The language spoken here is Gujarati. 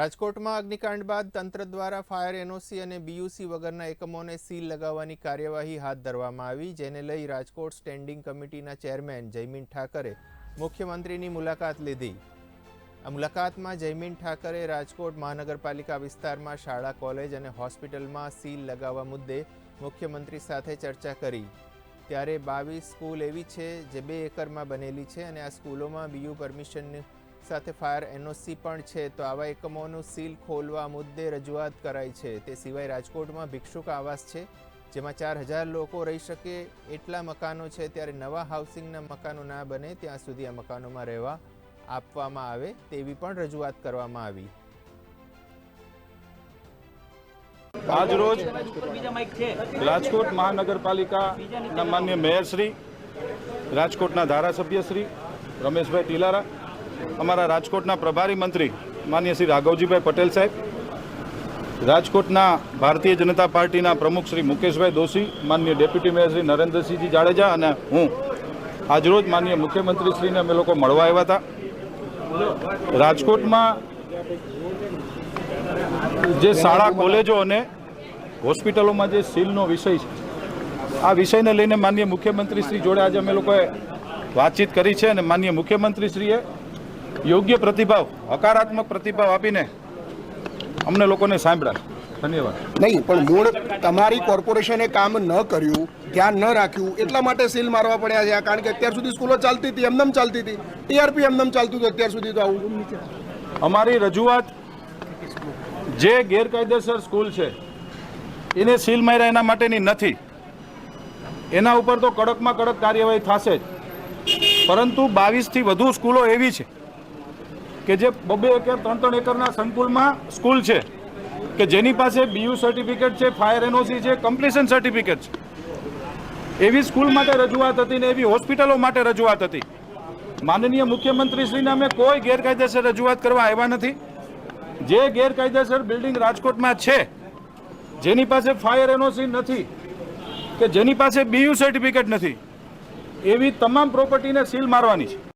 રાજકોટમાં અગ્નિકાંડ બાદ તંત્ર દ્વારા ફાયર એનઓસી અને બીયુસી વગરના એકમોને સીલ લગાવવાની કાર્યવાહી હાથ ધરવામાં આવી, જેને લઈ રાજકોટ સ્ટેન્ડિંગ કમિટીના ચેરમેન જયમીન ઠાકરે મુખ્યમંત્રીની મુલાકાત લીધી. આ મુલાકાતમાં જયમીન ઠાકરે રાજકોટ મહાનગરપાલિકા વિસ્તારમાં શાળા, કોલેજ અને હોસ્પિટલમાં સીલ લગાવવા મુદ્દે મુખ્યમંત્રી સાથે ચર્ચા કરી. ત્યારે બાવીસ સ્કૂલ એવી છે જે બે એકરમાં બનેલી છે અને આ સ્કૂલોમાં બીયુ પરમિશન સાથે ફાયર એનઓસી પણ છે, તો આવા એકમોનું સીલ ખોલવા મુદ્દે રજૂઆત કરાઈ છે. તે સિવાય રાજકોટમાં ભિક્ષુક આવાસ છે, જેમાં ચાર હજાર લોકો રહી શકે એટલા મકાનો છે, ત્યારે નવા હાઉસિંગના મકાનો ના બને ત્યાં સુધી આ મકાનોમાં રહેવા આપવામાં આવે તેવી પણ રજૂઆત કરવામાં આવી. આજ રોજ રાજકોટ મહાનગરપાલિકાના માન્ય મેયરશ્રી, રાજકોટના ધારાસભ્યશ્રી રમેશભાઈ ટીલારા અમારા રાજકોટના પ્રભારી મંત્રી માન્ય શ્રી રાઘવજીભાઈ પટેલ સાહેબ, રાજકોટના ભારતીય જનતા પાર્ટીના પ્રમુખ શ્રી મુકેશભાઈ દોશી, માન્ય ડેપ્યુટી મેયર શ્રી નરેન્દ્રસિંહજી જાડેજા અને હું આજરોજ માન્ય મુખ્યમંત્રીશ્રીને અમે લોકો મળવા આવ્યા હતા. રાજકોટમાં જે શાળા, કોલેજો અને હોસ્પિટલોમાં જે સીલનો વિષય છે, આ વિષયને લઈને માન્ય મુખ્યમંત્રીશ્રી જોડે આજે અમે લોકોએ વાતચીત કરી છે અને માન્ય મુખ્યમંત્રીશ્રીએ યોગ્ય પ્રતિભાવ હકારાત્મક પ્રતિભાવ આપીને અમને લોકોને સાંભળ્યા. ધન્યવાદ. નહીં પણ મૂળ તમારી કોર્પોરેશને કામ ન કર્યું ધ્યાન ન રાખ્યું એટલા માટે સીલ મારવા પડ્યા છે કારણ કે અત્યાર સુધી સ્કૂલો ચાલતી હતી એમનેમ ચાલતી હતી. ટીઆરપી એમનેમ ચાલતું હતું અત્યાર સુધી તો આવું. અમારી રજૂઆત જે ગેરકાયદેસર સ્કૂલ છે એને સીલ માર્યા એના માટેની નથી. એના ઉપર તો કડકમાં કડક કાર્યવાહી થશે જ. પરંતુ બાવીસથી વધુ સ્કૂલો એવી છે. કે જે બબે એકર ત્રણ ત્રણ એકરના સંકુલમાં સ્કૂલ છે, કે જેની પાસે બીયુ સર્ટિફિકેટ છે ફાયર એનઓસી છે કમ્પ્લીશન સર્ટિફિકેટ છે. એવી સ્કૂલ માટે રજૂઆત હતી ને એવી હોસ્પિટલો માટે રજૂઆત હતી. માનનીય મુખ્યમંત્રીશ્રીને અમે કોઈ ગેરકાયદેસર રજૂઆત કરવા આવ્યા નથી. જે ગેરકાયદેસર બિલ્ડિંગ રાજકોટમાં છે, જેની પાસે ફાયર એનઓસી નથી, કે જેની પાસે બીયુ સર્ટિફિકેટ નથી, એવી તમામ પ્રોપર્ટીને સીલ મારવાની છે.